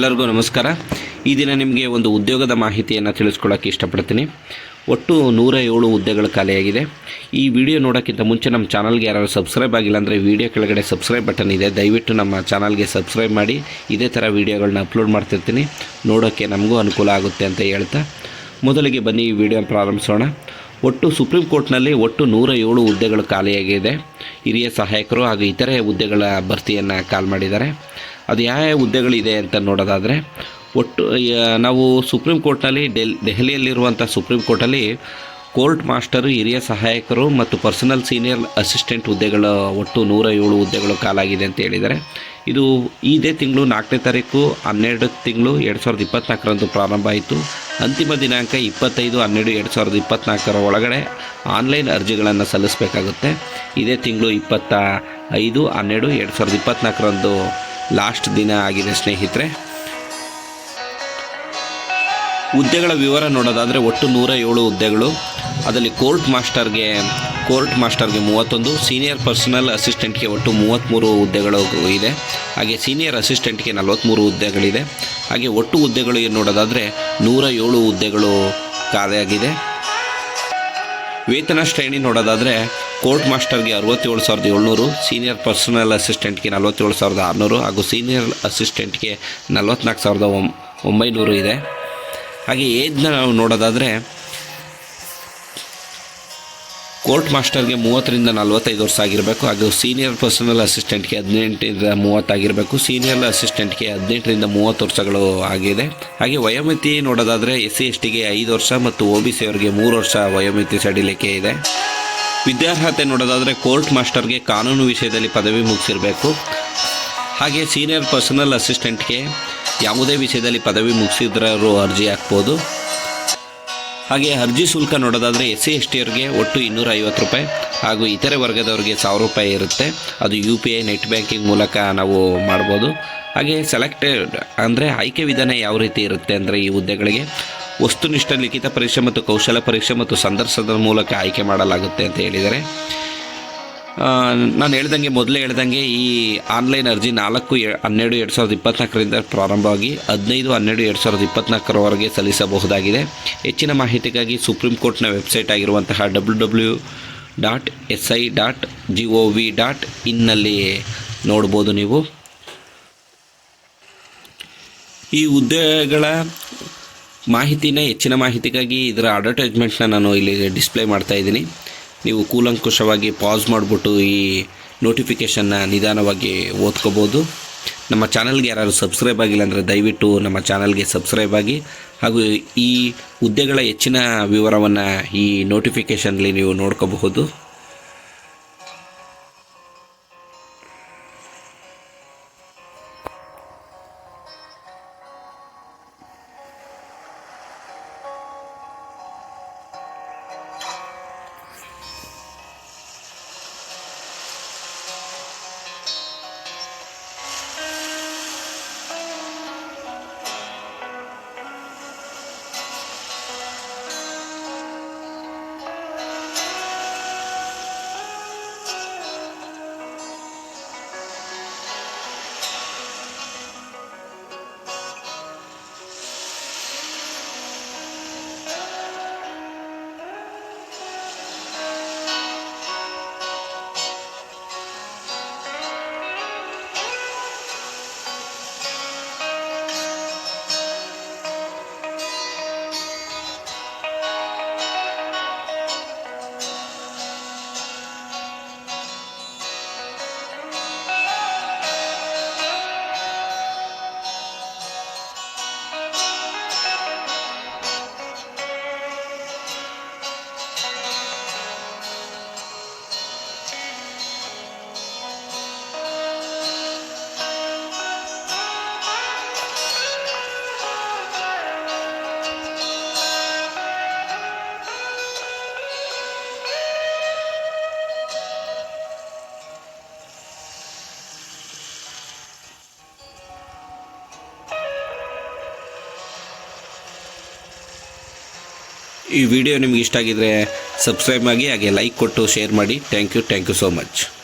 ಎಲ್ಲರಿಗೂ ನಮಸ್ಕಾರ. ಈ ದಿನ ನಿಮಗೆ ಒಂದು ಉದ್ಯೋಗದ ಮಾಹಿತಿಯನ್ನು ತಿಳಿಸ್ಕೊಡೋಕ್ಕೆ ಇಷ್ಟಪಡ್ತೀನಿ. ಒಟ್ಟು ನೂರ ಏಳು ಹುದ್ದೆಗಳು ಖಾಲಿಯಾಗಿದೆ. ಈ ವಿಡಿಯೋ ನೋಡೋಕ್ಕಿಂತ ಮುಂಚೆ ನಮ್ಮ ಚಾನಲ್ಗೆ ಯಾರು ಸಬ್ಸ್ಕ್ರೈಬ್ ಆಗಿಲ್ಲ ಅಂದರೆ ವಿಡಿಯೋ ಕೆಳಗಡೆ ಸಬ್ಸ್ಕ್ರೈಬ್ ಬಟನ್ ಇದೆ. ದಯವಿಟ್ಟು ನಮ್ಮ ಚಾನಲ್ಗೆ ಸಬ್ಸ್ಕ್ರೈಬ್ ಮಾಡಿ. ಇದೇ ಥರ ವಿಡಿಯೋಗಳನ್ನ ಅಪ್ಲೋಡ್ ಮಾಡ್ತಿರ್ತೀನಿ. ನೋಡೋಕ್ಕೆ ನಮಗೂ ಅನುಕೂಲ ಆಗುತ್ತೆ ಅಂತ ಹೇಳ್ತಾ. ಮೊದಲಿಗೆ ಬನ್ನಿ ಈ ವಿಡಿಯೋ ಪ್ರಾರಂಭಿಸೋಣ. ಒಟ್ಟು ಸುಪ್ರೀಂ ಕೋರ್ಟ್ನಲ್ಲಿ ಒಟ್ಟು ನೂರ ಏಳು ಹುದ್ದೆಗಳು ಖಾಲಿಯಾಗಿದೆ. ಹಿರಿಯ ಸಹಾಯಕರು ಹಾಗೂ ಇತರೆ ಹುದ್ದೆಗಳ ಭರ್ತಿಯನ್ನು ಕಾಲ್ ಮಾಡಿದ್ದಾರೆ. ಅದು ಯಾವ ಯಾವ ಹುದ್ದೆಗಳಿದೆ ಅಂತ ನೋಡೋದಾದರೆ ಒಟ್ಟು ನಾವು ಸುಪ್ರೀಂ ಕೋರ್ಟ್ನಲ್ಲಿ ಡೆಲ್, ದೆಹಲಿಯಲ್ಲಿರುವಂಥ ಸುಪ್ರೀಂ ಕೋರ್ಟಲ್ಲಿ ಕೋರ್ಟ್ ಮಾಸ್ಟರು, ಹಿರಿಯ ಸಹಾಯಕರು ಮತ್ತು ಪರ್ಸನಲ್ ಸೀನಿಯರ್ ಅಸಿಸ್ಟೆಂಟ್ ಹುದ್ದೆಗಳ, ಒಟ್ಟು ನೂರ ಏಳು ಹುದ್ದೆಗಳು ಕಾಲಾಗಿದೆ ಅಂತ ಹೇಳಿದ್ದಾರೆ. ಇದು ಇದೇ ತಿಂಗಳು ನಾಲ್ಕನೇ ತಾರೀಕು, ಹನ್ನೆರಡು ತಿಂಗಳು ಎರಡು ಸಾವಿರದ ಇಪ್ಪತ್ನಾಲ್ಕರಂದು ಪ್ರಾರಂಭ ಆಯಿತು. ಅಂತಿಮ ದಿನಾಂಕ ಇಪ್ಪತ್ತೈದು, ಹನ್ನೆರಡು ಎರಡು ಸಾವಿರದ ಇಪ್ಪತ್ನಾಲ್ಕರ ಒಳಗಡೆ ಆನ್ಲೈನ್ ಅರ್ಜಿಗಳನ್ನು ಸಲ್ಲಿಸಬೇಕಾಗುತ್ತೆ. ಇದೇ ತಿಂಗಳು ಇಪ್ಪತ್ತ ಐದು ಹನ್ನೆರಡು ಎರಡು ಸಾವಿರದ ಇಪ್ಪತ್ನಾಲ್ಕರಂದು ಲಾಸ್ಟ್ ದಿನ ಆಗಿದೆ ಸ್ನೇಹಿತರೆ. ಹುದ್ದೆಗಳ ವಿವರ ನೋಡೋದಾದರೆ ಒಟ್ಟು ನೂರ ಏಳು ಹುದ್ದೆಗಳು. ಅದರಲ್ಲಿ ಕೋರ್ಟ್ ಮಾಸ್ಟರ್ಗೆ ಕೋರ್ಟ್ ಮಾಸ್ಟರ್ಗೆ ಮೂವತ್ತೊಂದು, ಸೀನಿಯರ್ ಪರ್ಸನಲ್ ಅಸಿಸ್ಟೆಂಟ್ಗೆ ಒಟ್ಟು ಮೂವತ್ತ್ಮೂರು ಹುದ್ದೆಗಳು ಇದೆ. ಹಾಗೆ ಸೀನಿಯರ್ ಅಸಿಸ್ಟೆಂಟ್ಗೆ ನಲವತ್ತ್ಮೂರು ಹುದ್ದೆಗಳಿದೆ. ಹಾಗೆ ಒಟ್ಟು ಹುದ್ದೆಗಳು ನೋಡೋದಾದರೆ ನೂರ ಏಳು ಹುದ್ದೆಗಳು ಖಾಲಿಯಾಗಿದೆ. ವೇತನ ಶ್ರೇಣಿ ನೋಡೋದಾದರೆ ಕೋರ್ಟ್ ಮಾಸ್ಟರ್ಗೆ ಅರವತ್ತೇಳು ಸಾವಿರದ ಏಳ್ನೂರು, ಸೀನಿಯರ್ ಪರ್ಸನಲ್ ಅಸಿಸ್ಟೆಂಟ್ಗೆ ನಲವತ್ತೇಳು ಸಾವಿರದ ಆರುನೂರು ಹಾಗೂ ಸೀನಿಯರ್ ಅಸಿಸ್ಟೆಂಟ್ಗೆ ನಲವತ್ನಾಲ್ಕು ಸಾವಿರದ ಒಂಬ ಒಂಬೈನೂರು ಇದೆ. ಹಾಗೆ ಏಜ್ನ ನಾವು ನೋಡೋದಾದರೆ ಕೋರ್ಟ್ ಮಾಸ್ಟರ್ಗೆ ಮೂವತ್ತರಿಂದ ನಲವತ್ತೈದು ವರ್ಷ ಆಗಿರಬೇಕು. ಹಾಗೂ ಸೀನಿಯರ್ ಪರ್ಸನಲ್ ಅಸಿಸ್ಟೆಂಟ್ಗೆ ಹದಿನೆಂಟರಿಂದ ಮೂವತ್ತಾಗಿರಬೇಕು ಸೀನಿಯರ್ ಅಸಿಸ್ಟೆಂಟ್ಗೆ ಹದಿನೆಂಟರಿಂದ ಮೂವತ್ತು ವರ್ಷಗಳು ಆಗಿದೆ. ಹಾಗೆ ವಯೋಮಿತಿ ನೋಡೋದಾದರೆ ಎಸ್ ಸಿ ಎಸ್ ಟಿಗೆ ಐದು ವರ್ಷ ಮತ್ತು ಒ ಬಿ ಸಿ ಅವರಿಗೆ ಮೂರು ವರ್ಷ ವಯೋಮಿತಿ ಸಡಿಲಿಕೆ ಇದೆ. ವಿದ್ಯಾರ್ಹತೆ ನೋಡೋದಾದರೆ ಕೋರ್ಟ್ ಮಾಸ್ಟರ್ಗೆ ಕಾನೂನು ವಿಷಯದಲ್ಲಿ ಪದವಿ ಮುಗಿಸಿರಬೇಕು. ಹಾಗೆ ಸೀನಿಯರ್ ಪರ್ಸನಲ್ ಅಸಿಸ್ಟೆಂಟ್ಗೆ ಯಾವುದೇ ವಿಷಯದಲ್ಲಿ ಪದವಿ ಮುಗಿಸಿದ್ರೂ ಅರ್ಜಿ ಹಾಕ್ಬೋದು. ಹಾಗೆ ಅರ್ಜಿ ಶುಲ್ಕ ನೋಡೋದಾದರೆ ಎಸ್ ಸಿ ಎಸ್ ಟಿಯವ್ರಿಗೆ ಒಟ್ಟು ಇನ್ನೂರ ಐವತ್ತು ರೂಪಾಯಿ ಹಾಗೂ ಇತರೆ ವರ್ಗದವರಿಗೆ ಸಾವಿರ ರೂಪಾಯಿ ಇರುತ್ತೆ. ಅದು U P I net banking ಮೂಲಕ ನಾವು ಮಾಡ್ಬೋದು. ಹಾಗೆ ಸೆಲೆಕ್ಟೆಡ್ ಅಂದರೆ ಆಯ್ಕೆ ವಿಧಾನ ಯಾವ ರೀತಿ ಇರುತ್ತೆ ಅಂದರೆ ಈ ಹುದ್ದೆಗಳಿಗೆ ವಸ್ತುನಿಷ್ಠ ಲಿಖಿತ ಪರೀಕ್ಷೆ ಮತ್ತು ಕೌಶಲ ಪರೀಕ್ಷೆ ಮತ್ತು ಸಂದರ್ಶನದ ಮೂಲಕ ಆಯ್ಕೆ ಮಾಡಲಾಗುತ್ತೆ ಅಂತ ಹೇಳಿದ್ದಾರೆ. ಆ, ನಾನು ಹೇಳ್ದಂಗೆ ಮೊದಲೇ ಹೇಳ್ದಂಗೆ ಈ ಆನ್ಲೈನ್ ಅರ್ಜಿ ನಾಲ್ಕು ಹನ್ನೆರಡು, ಎರಡು ಸಾವಿರದ ಇಪ್ಪತ್ನಾಲ್ಕರಿಂದ ಪ್ರಾರಂಭವಾಗಿ ಹದಿನೈದು, ಹನ್ನೆರಡು, ಎರಡು ಸಾವಿರದ ಇಪ್ಪತ್ನಾಲ್ಕರವರೆಗೆ ಸಲ್ಲಿಸಬಹುದಾಗಿದೆ. ಹೆಚ್ಚಿನ ಮಾಹಿತಿಗಾಗಿ ಸುಪ್ರೀಂ ಕೋರ್ಟ್ನ ವೆಬ್ಸೈಟ್ ಆಗಿರುವಂತಹ W W dot S I dot G O V dot ಇನ್ನಲ್ಲಿ ನೋಡ್ಬೋದು ನೀವು. ಈ ಹುದ್ದೆಗಳ ಮಾಹಿತಿನ ಹೆಚ್ಚಿನ ಮಾಹಿತಿಗಾಗಿ ಇದರ ಅಡ್ವರ್ಟೈಸ್ಮೆಂಟ್ನ ನಾನು ಇಲ್ಲಿ ಡಿಸ್ಪ್ಲೇ ಮಾಡ್ತಾ ಇದ್ದೀನಿ. ನೀವು ಕೂಲಂಕುಷವಾಗಿ ಪಾಸ್ ಮಾಡಿಬಿಟ್ಟು ಈ ನೋಟಿಫಿಕೇಷನ್ನ ನಿಧಾನವಾಗಿ ಓದ್ಕೋಬೋದು. ನಮ್ಮ ಚಾನಲ್ಗೆ ಯಾರು ಸಬ್ಸ್ಕ್ರೈಬ್ ಆಗಿಲ್ಲ ಅಂದರೆ ದಯವಿಟ್ಟು ನಮ್ಮ ಚಾನಲ್ಗೆ ಸಬ್ಸ್ಕ್ರೈಬ್ ಆಗಿ. ಹಾಗೂ ಈ ಹುದ್ದೆಗಳ ಹೆಚ್ಚಿನ ವಿವರವನ್ನು ಈ ನೋಟಿಫಿಕೇಷನ್ಲಿ ನೀವು ನೋಡ್ಕೋಬಹುದು. ಈ ವಿಡಿಯೋ ನಿಮ್ಗೆ ಇಷ್ಟ ಆಗಿದ್ರೆ ಸಬ್ಸ್ಕ್ರೈಬ್ ಆಗಿ ಹಾಗೆ ಲೈಕ್ ಕೊಟ್ಟು ಶೇರ್ ಮಾಡಿ. Thank you thank you so much